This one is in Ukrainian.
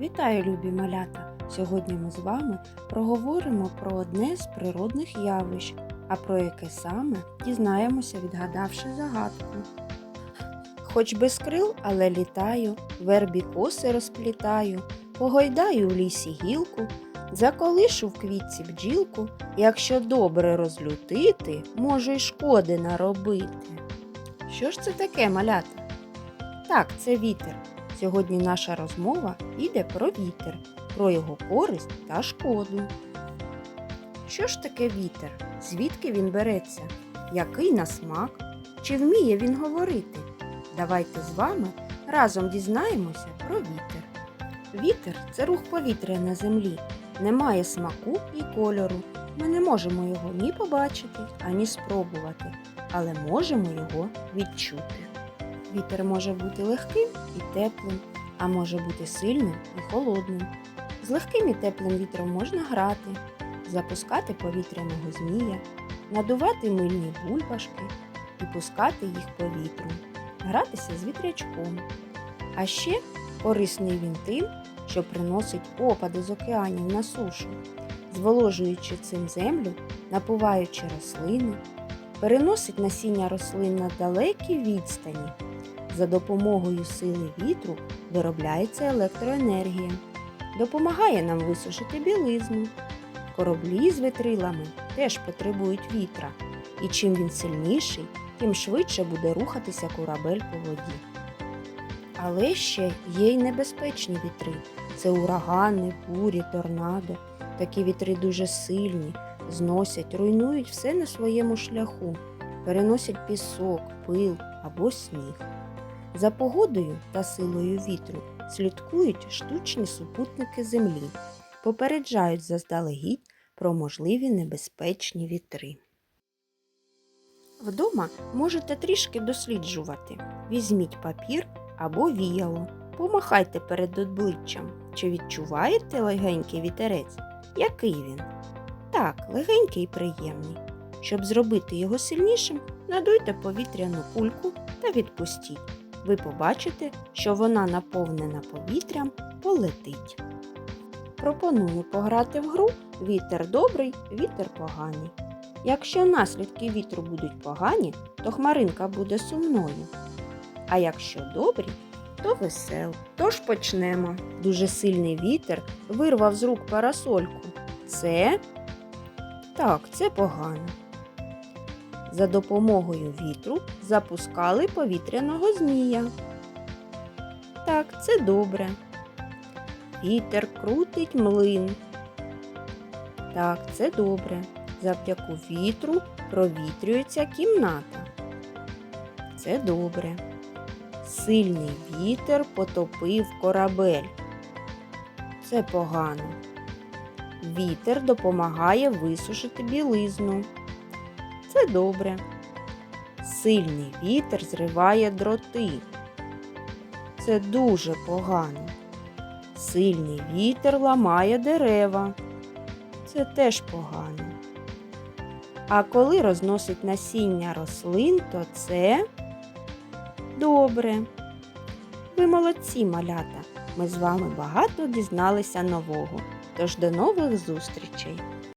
Вітаю, любі малята! Сьогодні ми з вами проговоримо про одне з природних явищ, а про яке саме дізнаємося, відгадавши загадку. Хоч без крил, але літаю, вербі коси розплітаю, погойдаю в лісі гілку, заколишу в квітці бджілку, якщо добре розлютити, можу й шкоди наробити. Що ж це таке, малята? Так, це вітер. Сьогодні наша розмова йде про вітер, про його користь та шкоду. Що ж таке вітер? Звідки він береться? Який на смак? Чи вміє він говорити? Давайте з вами разом дізнаємося про вітер. Вітер це рух повітря на землі. Немає смаку і кольору. Ми не можемо його ні побачити, ані спробувати, але можемо його відчути. Вітер може бути легким і теплим, а може бути сильним і холодним. З легким і теплим вітром можна грати, запускати повітряного змія, надувати мильні бульбашки і пускати їх повітром, гратися з вітрячком. А ще корисний він тим, що приносить опади з океанів на сушу, зволожуючи цим землю, напуваючи рослини, переносить насіння рослин на далекі відстані. За допомогою сили вітру виробляється електроенергія, допомагає нам висушити білизну. Кораблі з вітрилами теж потребують вітра, і чим він сильніший, тим швидше буде рухатися корабель по воді. Але ще є й небезпечні вітри це урагани, бурі, торнадо. Такі вітри дуже сильні, зносять, руйнують все на своєму шляху, переносять пісок, пил або сніг. За погодою та силою вітру слідкують штучні супутники Землі, попереджають заздалегідь про можливі небезпечні вітри. Вдома можете трішки досліджувати. Візьміть папір або віяло, помахайте перед обличчям. Чи відчуваєте легенький вітерець? Який він? Так, легенький і приємний. Щоб зробити його сильнішим, надуйте повітряну кульку та відпустіть ви побачите, що вона наповнена повітрям полетить. Пропоную пограти в гру Вітер добрий, вітер поганий. Якщо наслідки вітру будуть погані, то хмаринка буде сумною. А якщо добрі, то весел. Тож почнемо. Дуже сильний вітер вирвав з рук парасольку. Це так, це погано. За допомогою вітру запускали повітряного змія. Так, це добре. Вітер крутить млин. Так, це добре. Завдяку вітру провітрюється кімната. Це добре. Сильний вітер потопив корабель. Це погано. Вітер допомагає висушити білизну. Це добре. Сильний вітер зриває дроти. Це дуже погано. Сильний вітер ламає дерева. Це теж погано. А коли розносить насіння рослин, то це добре. Ви молодці, малята. Ми з вами багато дізналися нового. Тож до нових зустрічей!